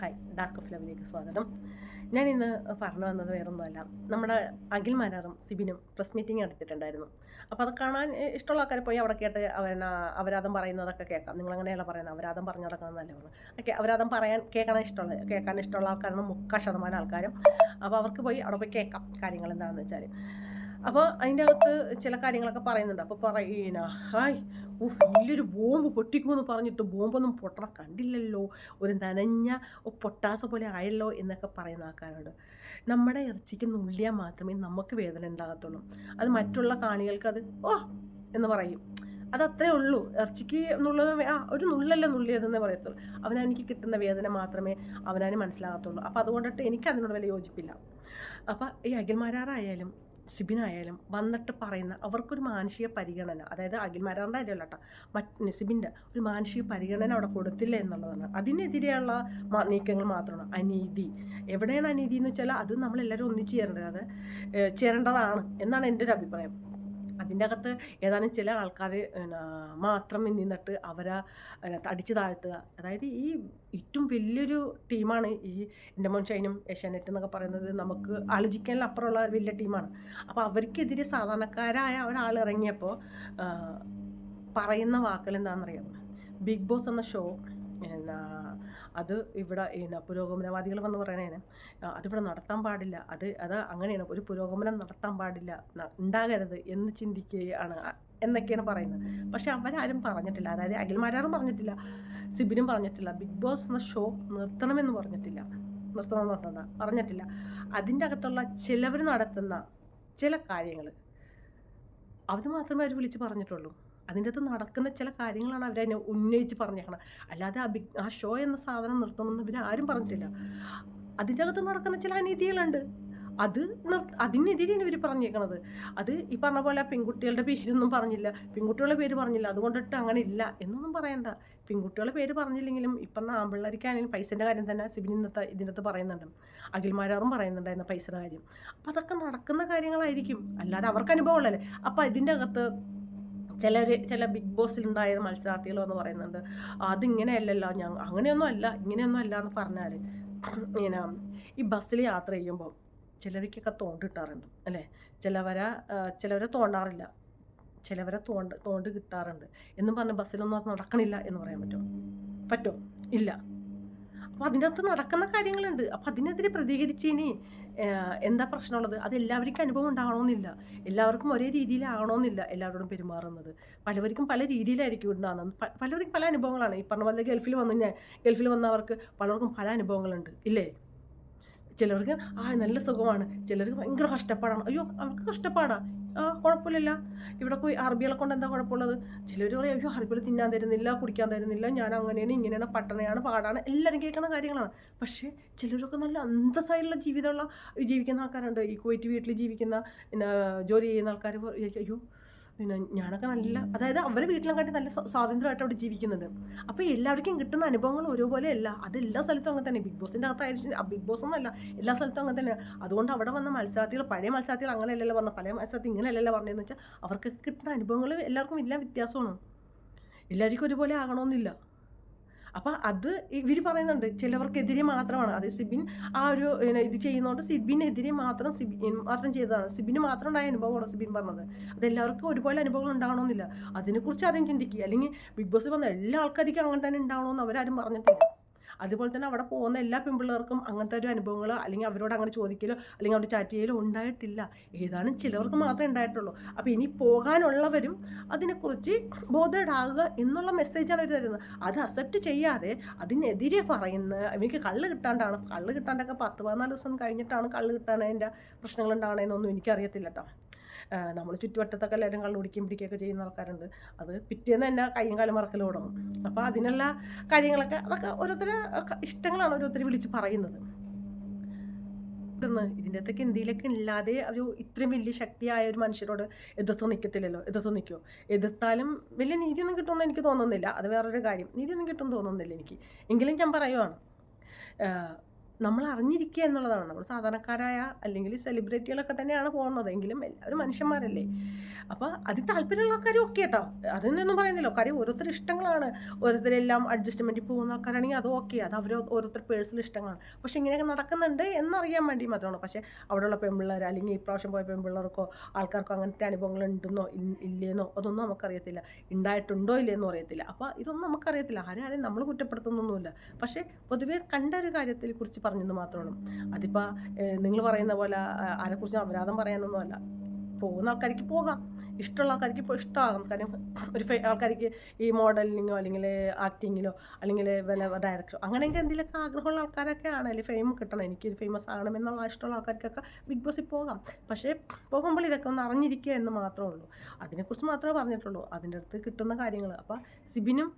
Hi dark of ലവിലേക്ക് സ്വാഗതം. ഞാൻ ഇന്ന് പറഞ്ഞു വന്നത് വേറൊന്നുമല്ല. നമ്മുടെ അഖിൽ മാരാറും സിബിനും പ്രസ് മീറ്റിംഗ് നടത്തിയിട്ടുണ്ടായിരുന്നു. അപ്പോൾ അത് കാണാൻ ഇഷ്ടമുള്ള ആൾക്കാർ പോയി അവിടെ കേട്ട് അവന അവരാധം പറയുന്നതൊക്കെ കേൾക്കാം. നിങ്ങൾ അങ്ങനെയല്ല പറയുന്നത്. അവരാദം പറഞ്ഞു നടക്കണമെന്നല്ലേ നല്ലതാണ് ഓക്കെ അവരാധം പറയാൻ കേൾക്കാൻ ഇഷ്ടമുള്ള കേൾക്കാൻ ഇഷ്ടമുള്ള ആൾക്കാരാണ് മുക്കാൽ ശതമാനം ആൾക്കാരും. അപ്പോൾ അവർക്ക് പോയി അവിടെ പോയി കേൾക്കാം കാര്യങ്ങൾ എന്താണെന്ന് വെച്ചാൽ അപ്പോൾ അതിന്റെ അകത്ത് ചില കാര്യങ്ങളൊക്കെ പറയുന്നുണ്ട്. അപ്പോൾ പറയുന്ന ഹായ് ഓ വലിയൊരു ബോംബ് പൊട്ടിക്കുമെന്ന് പറഞ്ഞിട്ട് ബോംബൊന്നും പൊട്ടണ കണ്ടില്ലല്ലോ. ഒരു നനഞ്ഞ പൊട്ടാസ പോലെ ആയല്ലോ എന്നൊക്കെ പറയുന്ന ആൾക്കാരോട് നമ്മുടെ ഇറച്ചിക്ക് നുള്ളിയാൽ മാത്രമേ നമുക്ക് വേദന ഉണ്ടാകത്തുള്ളൂ. അത് മറ്റുള്ള കാണികൾക്ക് അത് ഓ എന്ന് പറയും. അതത്രേ ഉള്ളൂ. ഇറച്ചിക്ക് എന്നുള്ളത് ആ ഒരു നുള്ളല്ല നുള്ളിയതെന്നേ പറയത്തുള്ളൂ. അവനെനിക്ക് കിട്ടുന്ന വേദന മാത്രമേ അവനവന് മനസ്സിലാകത്തുള്ളൂ. അപ്പോൾ അതുകൊണ്ടിട്ട് എനിക്ക് അതിനോട് വലിയ യോജിപ്പില്ല. അപ്പോൾ ഈ അഖിൽമാരാറായാലും സിബിനായാലും വന്നിട്ട് പറയുന്ന അവർക്കൊരു മാനുഷിക പരിഗണന അതായത് അഖിൽമാരാറിന്റെ കാര്യമല്ല കേട്ടോ മറ്റ് നെസിബിന്റെ ഒരു മാനുഷിക പരിഗണന അവിടെ കൊടുത്തില്ല എന്നുള്ളതാണ്. അതിനെതിരെയുള്ള നീക്കങ്ങൾ മാത്രമാണ്. അനീതി. എവിടെയാണ് അനീതി എന്ന് വെച്ചാൽ അത് നമ്മളെല്ലാവരും ഒന്നിച്ച് ചേരേണ്ടത്. ചേരേണ്ടതാണ് എന്നാണ് എന്റെ ഒരു അഭിപ്രായം. അതിന്റെ അകത്ത് ഏതാനും ചില ആൾക്കാർ മാത്രം നിന്നിട്ട് അവരെ അടിച്ചു താഴ്ത്തുക. അതായത് ഈ വലിയൊരു ടീമാണ് ഈ എന്റെ മോൻ ഷൈനും ഏഷ്യാനെറ്റ് എന്നൊക്കെ പറയുന്നത്. നമുക്ക് ആലോചിക്കാനുള്ള അപ്പുറമുള്ള വലിയ ടീമാണ്. അപ്പോൾ അവർക്കെതിരെ സാധാരണക്കാരായ ഒരാൾ ഇറങ്ങിയപ്പോൾ പറയുന്ന വാക്കുകൾ എന്താണെന്നറിയാം? ബിഗ് ബോസ് എന്ന ഷോ എന്നാ അത് ഇവിടെ എന്നാ പുരോഗമനവാദികൾ വന്ന് പറയണേന്. അതിവിടെ നടത്താൻ പാടില്ല. അത് അത് അങ്ങനെയാണ്. ഒരു പുരോഗമനം നടത്താൻ പാടില്ല. ഉണ്ടാകരുത് എന്ന് ചിന്തിക്കുകയാണ്. എന്നൊക്കെയാണ് പറയുന്നത്. പക്ഷെ അവരാരും പറഞ്ഞിട്ടില്ല. അതായത് അഖിൽമാരാറും പറഞ്ഞിട്ടില്ല. സിബിനും പറഞ്ഞിട്ടില്ല. ബിഗ് ബോസ് എന്ന ഷോ നിർത്തണമെന്ന് പറഞ്ഞിട്ടില്ല. നിർത്തണമെന്ന് പറഞ്ഞാൽ പറഞ്ഞിട്ടില്ല. അതിന്റെ അകത്തുള്ള ചിലവർ നടത്തുന്ന ചില കാര്യങ്ങൾ അത് മാത്രമേ അവർ വിളിച്ച് പറഞ്ഞിട്ടുള്ളൂ. അതിന്റെ അകത്ത് നടക്കുന്ന ചില കാര്യങ്ങളാണ് അവരതിനെ ഉന്നയിച്ച് പറഞ്ഞേക്കണം അല്ലാതെ ആ ബിഗ് ആ ഷോ എന്ന സാധനം നിർത്തണമെന്ന് ഇവരാരും പറഞ്ഞിട്ടില്ല. അതിന്റെ അകത്ത് നടക്കുന്ന ചില അനീതികളുണ്ട്. അത് അതിനെതിരെയാണ് ഇവർ പറഞ്ഞേക്കണത്. അത് ഈ പറഞ്ഞ പോലെ പെൺകുട്ടികളുടെ പേരൊന്നും പറഞ്ഞില്ല. പെൺകുട്ടികളുടെ പേര് പറഞ്ഞില്ല. അതുകൊണ്ടിട്ട് അങ്ങനെ ഇല്ല എന്നൊന്നും പറയണ്ട. പെൺകുട്ടികളുടെ പേര് പറഞ്ഞില്ലെങ്കിലും ഇപ്പം ആമ്പിള്ളേർക്കാണെങ്കിലും പൈസന്റെ കാര്യം തന്നെ സിബിൻ ഇന്നത്തെ ഇതിനകത്ത് പറയുന്നുണ്ട്. അഖിൽമാരാറും പറയുന്നുണ്ടായിരുന്നു പൈസയുടെ കാര്യം. അപ്പം അതൊക്കെ നടക്കുന്ന കാര്യങ്ങളായിരിക്കും. അല്ലാതെ അവർക്ക് അനുഭവമുള്ളല്ലേ അപ്പം ഇതിന്റെ അകത്ത് ചിലർ ചില ബിഗ് ബോസിലുണ്ടായ മത്സരാർത്ഥികൾ എന്ന് പറയുന്നുണ്ട്. അതിങ്ങനെയല്ലല്ലോ ഞാൻ അങ്ങനെയൊന്നും അല്ല ഇങ്ങനെയൊന്നും അല്ല എന്ന് പറഞ്ഞാൽ ഇങ്ങനെ ഈ ബസ്സിൽ യാത്ര ചെയ്യുമ്പോൾ ചിലർക്കൊക്കെ തോണ്ട് കിട്ടാറുണ്ട് അല്ലേ? ചിലവരെ ചിലവരെ തോണ്ടാറില്ല. ചിലവരെ തോണ്ട് തോണ്ട് കിട്ടാറുണ്ട്. എന്നും പറഞ്ഞ് ബസ്സിലൊന്നും അത് നടക്കണില്ല എന്ന് പറയാൻ പറ്റുമോ? പറ്റുമോ ഇല്ല. അപ്പോൾ അതിന്റെ അകത്ത് നടക്കുന്ന കാര്യങ്ങളുണ്ട്. അപ്പോൾ അതിനെതിരെ പ്രതികരിച്ചിനി എന്താ പ്രശ്നമുള്ളത്? അത് എല്ലാവർക്കും അനുഭവം ഉണ്ടാകണമെന്നില്ല എല്ലാവർക്കും ഒരേ രീതിയിലാകണമെന്നില്ല എല്ലാവരോടും പെരുമാറുന്നത്. പലവർക്കും പല രീതിയിലായിരിക്കും ഉണ്ടാകുന്നത് പലവർക്കും പല അനുഭവങ്ങളാണ്. ഈ പറഞ്ഞ പോലെ ഗൾഫിൽ വന്നു ഗൾഫിൽ വന്നവർക്ക് പലർക്കും പല അനുഭവങ്ങളുണ്ട്. ഇല്ലേ? ചിലർക്ക് ആ നല്ല സുഖമാണ്. ചിലർക്ക് ഭയങ്കര കഷ്ടപ്പാടാണ്. അയ്യോ അവർക്ക് കഷ്ടപ്പാടാ? ആ കുഴപ്പമില്ല ഇവിടെ പോയി അറബികളെ കൊണ്ട് എന്താ കുഴപ്പമുള്ളത്? ചിലർ പറയും അയ്യോ അറബികൾ തിന്നാൻ തരുന്നില്ല കുടിക്കാൻ തരുന്നില്ല ഞാൻ അങ്ങനെയാണ് ഇങ്ങനെയാണ് പട്ടണയാണ് പാടാണ് എല്ലാവരും കേൾക്കുന്ന കാര്യങ്ങളാണ്. പക്ഷേ ചിലരൊക്കെ നല്ല അന്തസ്സായിട്ടുള്ള ജീവിതമുള്ള ജീവിക്കുന്ന ആൾക്കാരുണ്ട്. ഈ കുവൈറ്റ് വീട്ടിൽ ജീവിക്കുന്ന ജോലി ചെയ്യുന്ന ആൾക്കാർ അയ്യോ പിന്നെ ഞാനൊക്കെ നല്ല അതായത് അവരെ വീട്ടിലും കാട്ടി നല്ല സ്വ- സ്വാതന്ത്ര്യമായിട്ട് അവിടെ ജീവിക്കുന്നുണ്ട് അപ്പോൾ എല്ലാവർക്കും കിട്ടുന്ന അനുഭവങ്ങൾ ഒരുപോലെ അല്ല അത് എല്ലാ സ്ഥലത്തും അങ്ങനെ തന്നെ. ബിഗ് ബോസിന്റെ അകത്തായിരിക്കും ബിഗ് ബോസ് എന്നല്ല എല്ലാ സ്ഥലത്തും അങ്ങനെ തന്നെ. അതുകൊണ്ട് അവിടെ വന്ന മത്സരാർത്ഥികൾ പഴയ മത്സരാർത്ഥികൾ അങ്ങനെയല്ലല്ലോ പറഞ്ഞത് പഴയ മത്സരാർത്ഥി ഇങ്ങനെയല്ലല്ലോ പറഞ്ഞതെന്ന് വെച്ചാൽ അവർക്ക് കിട്ടുന്ന അനുഭവങ്ങൾ എല്ലാവർക്കും എല്ലാ വ്യത്യാസമാണ്. എല്ലാവർക്കും ഒരുപോലെ ആകണമെന്നില്ല അപ്പോൾ അത് ഇവർ പറയുന്നുണ്ട് ചിലവർക്കെതിരെ മാത്രമാണ്. അത് സിബിൻ ആ ഒരു ഇത് ചെയ്യുന്നതുകൊണ്ട് സിബിനെതിരെ മാത്രം സിബിൻ മാത്രം ചെയ്തതാണ്. സിബിന് മാത്രം ഉണ്ടായ അനുഭവമാണ് സിബിൻ പറഞ്ഞത്? അത് എല്ലാവർക്കും ഒരുപോലെ അനുഭവങ്ങൾ ഉണ്ടാകണമെന്നില്ല അതിനെക്കുറിച്ച് ആദ്യം ചിന്തിക്കുക അല്ലെങ്കിൽ ബിഗ് ബോസ് വന്ന എല്ലാ ആൾക്കാർക്കും അങ്ങനെ തന്നെ ഉണ്ടാവണമെന്ന് അവരാരും പറഞ്ഞിട്ടില്ല. അതുപോലെ തന്നെ അവിടെ പോകുന്ന എല്ലാ പെൺപിള്ളേർക്കും അങ്ങനത്തെ ഒരു അനുഭവങ്ങൾ അല്ലെങ്കിൽ അവരോട് അങ്ങനെ ചോദിക്കലോ അല്ലെങ്കിൽ അവിടെ ചാറ്റ് ചെയ്യലോ ഉണ്ടായിട്ടില്ല. ഏതാണ് ചിലവർക്ക് മാത്രമേ ഉണ്ടായിട്ടുള്ളൂ. അപ്പോൾ ഇനി പോകാനുള്ളവരും അതിനെക്കുറിച്ച് ബോധേഡാകുക എന്നുള്ള മെസ്സേജാണ് അവർ തരുന്നത്. അത് അക്സെപ്റ്റ് ചെയ്യാതെ അതിനെതിരെ പറയുന്ന എനിക്ക് കള്ള് കിട്ടാണ്ടാണ്. കള്ള് കിട്ടാണ്ടൊക്കെ പത്ത് പതിനാല് ദിവസം കഴിഞ്ഞിട്ടാണ് കള്ള് കിട്ടാനതിന്റെ പ്രശ്നങ്ങൾ ഉണ്ടാകണമെന്നൊന്നും എനിക്കറിയത്തില്ല കേട്ടോ നമ്മൾ ചുറ്റുവട്ടത്തൊക്കെ എല്ലാവരും കള്ളു കുടിക്കുകയും പിടിക്കുകയൊക്കെ ചെയ്യുന്ന ആൾക്കാരുണ്ട്. അത് പിറ്റേന്ന് തന്നെ കയ്യും കാലും മറക്കൽ തുടങ്ങും. അപ്പോൾ അതിനുള്ള കാര്യങ്ങളൊക്കെ അതൊക്കെ ഓരോരുത്തരെ ഇഷ്ടങ്ങളാണ് ഓരോരുത്തർ വിളിച്ച് പറയുന്നത്. ഇതിന്റെ അകത്തൊക്കെ എന്തെങ്കിലുമൊക്കെ ഇല്ലാതെ ഒരു ഇത്രയും വലിയ ശക്തിയായ ഒരു മനുഷ്യരോട് എതിർത്ത് നിൽക്കത്തില്ലല്ലോ എതിർത്ത് നിൽക്കുമോ എതിർത്താലും വലിയ നീതിയൊന്നും കിട്ടുമെന്ന് എനിക്ക് തോന്നുന്നില്ല. അത് വേറൊരു കാര്യം. നീതിയൊന്നും കിട്ടുമെന്ന് തോന്നുന്നില്ല എനിക്ക്. എങ്കിലും ഞാൻ പറയുവാണ്. നമ്മൾ അറിഞ്ഞിരിക്കുക എന്നുള്ളതാണ്. നമ്മൾ സാധാരണക്കാരായ അല്ലെങ്കിൽ സെലിബ്രിറ്റികളൊക്കെ തന്നെയാണ് പോകുന്നത്. എങ്കിലും എല്ലാവരും മനുഷ്യന്മാരല്ലേ? അപ്പോൾ അതിൽ താല്പര്യമുള്ള ആൾക്കാരും ഒക്കെ കേട്ടോ. അതിനൊന്നും പറയുന്നില്ല. കാര്യം ഓരോരുത്തർ ഇഷ്ടങ്ങളാണ്. ഓരോരുത്തരെല്ലാം അഡ്ജസ്റ്റ്മെന്റിൽ പോകുന്ന ആൾക്കാരാണെങ്കിൽ അത് ഓക്കെ അത് അവർ ഓരോരുത്തർ പേഴ്സണൽ ഇഷ്ടങ്ങളാണ്. പക്ഷേ ഇങ്ങനെയൊക്കെ നടക്കുന്നുണ്ട് എന്നറിയാൻ വേണ്ടി മാത്രമാണ്. പക്ഷേ അവിടെയുള്ള പെൺപിള്ളേർ അല്ലെങ്കിൽ ഇപ്രാവശ്യം പ്രാവശ്യം പോയ പെൺപിള്ളേർക്കോ ആൾക്കാർക്കോ അങ്ങനത്തെ അനുഭവങ്ങൾ ഉണ്ടെന്നോ ഇല്ലേന്നോ അതൊന്നും നമുക്കറിയത്തില്ല. ഉണ്ടായിട്ടുണ്ടോ ഇല്ലയെന്നോ അറിയത്തില്ല. അപ്പോൾ ഇതൊന്നും നമുക്കറിയത്തില്ല. ആരും നമ്മൾ കുറ്റപ്പെടുത്തുന്നൊന്നുമില്ല. പക്ഷേ പൊതുവേ കണ്ട ഒരു കാര്യത്തെ കുറിച്ച് പറഞ്ഞെന്ന് മാത്രമാണ് അതിപ്പോൾ നിങ്ങൾ പറയുന്ന പോലെ ആരെക്കുറിച്ചും അപരാധം പറയാനൊന്നുമല്ല. പോകുന്ന ആൾക്കാർക്ക് പോകാം. ഇഷ്ടമുള്ള ആൾക്കാർക്ക് ഇപ്പോൾ ഇഷ്ടമാകും കാര്യം ഒരു ഫേ ആൾക്കാർക്ക് ഈ മോഡലിങ്ങോ അല്ലെങ്കിൽ ആക്ടിങ്ങിലോ അല്ലെങ്കിൽ വല്ല ഡയറക്ഷൻ അങ്ങനെയൊക്കെ എന്തെങ്കിലുമൊക്കെ ആഗ്രഹമുള്ള ആൾക്കാരൊക്കെയാണ് അല്ലെങ്കിൽ ഫെയിം കിട്ടണം. എനിക്ക് ഫേമസ് ആകണമെന്നുള്ള ഇഷ്ടമുള്ള ആൾക്കാർക്കൊക്കെ ബിഗ് ബോസിൽ പോകാം. പക്ഷേ പോകുമ്പോൾ ഇതൊക്കെ ഒന്ന് അറിഞ്ഞിരിക്കുക എന്ന് മാത്രമേ ഉള്ളൂ. അതിനെക്കുറിച്ച് മാത്രമേ പറഞ്ഞിട്ടുള്ളൂ. അതിന്റെ അടുത്ത് കിട്ടുന്ന കാര്യങ്ങൾ. അപ്പോൾ സിബിനും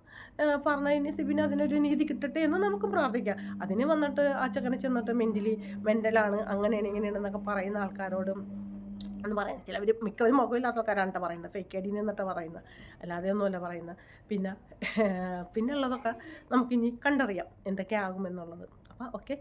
പറഞ്ഞു കഴിഞ്ഞാൽ സിബിന് അതിനൊരു നീതി കിട്ടട്ടെ എന്ന് നമുക്ക് പ്രാർത്ഥിക്കാം. അതിന് വന്നിട്ട് ആ ചക്കനെ ചെന്നിട്ട് മെന്റലി മെന്റലാണ് അങ്ങനെയാണ് ഇങ്ങനെയാണെന്നൊക്കെ പറയുന്ന ആൾക്കാരോടും എന്ന് പറയുന്നത്. ചിലവർ മിക്കവരും മുഖമില്ലാത്ത ആൾക്കാരാണ് പറയുന്നത്. ഫേക്ക് ഐ ഡി എന്നിട്ട് പറയുന്നത്. അല്ലാതെ ഒന്നുമല്ല പറയുന്നത്. പിന്നെ പിന്നെ ഉള്ളതൊക്കെ നമുക്കിനി കണ്ടറിയാം. എന്തൊക്കെ ആകുമെന്നുള്ളത് അപ്പോൾ ഓക്കെ